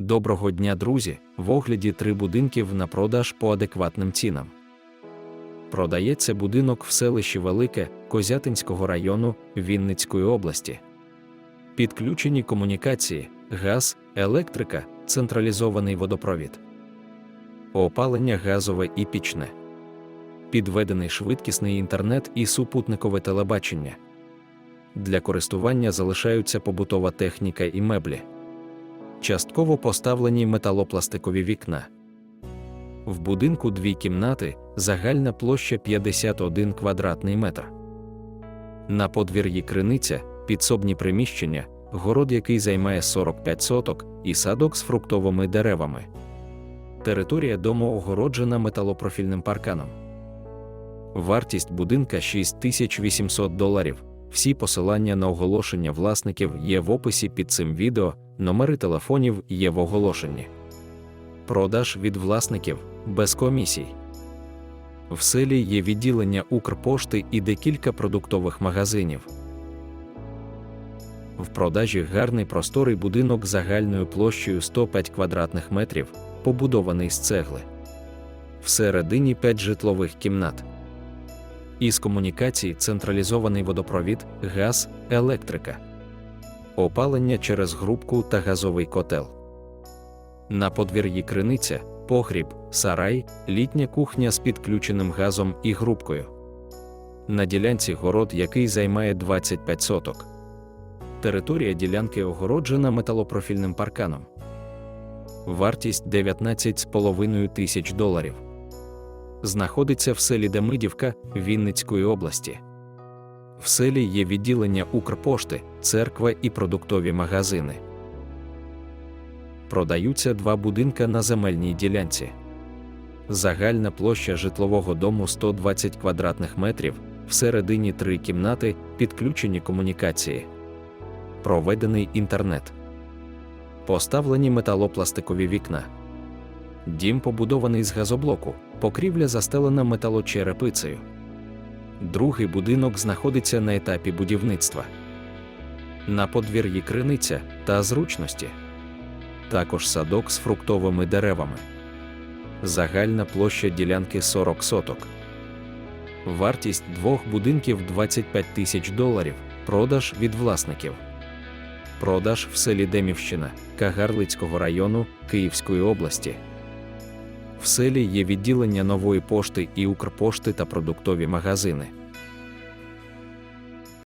Доброго дня, друзі! В огляді три будинків на продаж по адекватним цінам. Продається будинок в селищі Велике Козятинського району Вінницької області. Підключені комунікації, газ, електрика, централізований водопровід, опалення газове і пічне, підведений швидкісний інтернет і супутникове телебачення. Для користування залишаються побутова техніка і меблі частково поставлені металопластикові вікна. В будинку дві кімнати, загальна площа 51 квадратний метр. На подвір'ї криниця, підсобні приміщення, город, який займає 45 соток, і садок з фруктовими деревами. Територія дому огороджена металопрофільним парканом. Вартість будинка 6800 доларів. Всі посилання на оголошення власників є в описі під цим відео, номери телефонів є в оголошенні. Продаж від власників без комісій. В селі є відділення Укрпошти і декілька продуктових магазинів. В продажі гарний просторий будинок загальною площею 105 квадратних метрів, побудований з цегли. Всередині 5 житлових кімнат. Із комунікацій централізований водопровід, газ, електрика, опалення через грубку та газовий котел. На подвір'ї криниця, погріб, сарай, літня кухня з підключеним газом і грубкою. На ділянці город, який займає 25 соток. Територія ділянки огороджена металопрофільним парканом. Вартість 19,5 тисяч доларів знаходиться в селі Демидівка Вінницької області. В селі є відділення Укрпошти, церква і продуктові магазини. Продаються два будинка на земельній ділянці. Загальна площа житлового дому 120 квадратних метрів, всередині три кімнати, підключені комунікації, проведений інтернет, поставлені металопластикові вікна. Дім побудований з газоблоку, покрівля застелена металочерепицею. Другий будинок знаходиться на етапі будівництва. На подвір'ї криниця та зручності. Також садок з фруктовими деревами. Загальна площа ділянки 40 соток. Вартість двох будинків 25 тисяч доларів. Продаж від власників. Продаж в селі Демівщина Кагарлицького району Київської області. В селі є відділення нової пошти і Укрпошти та продуктові магазини.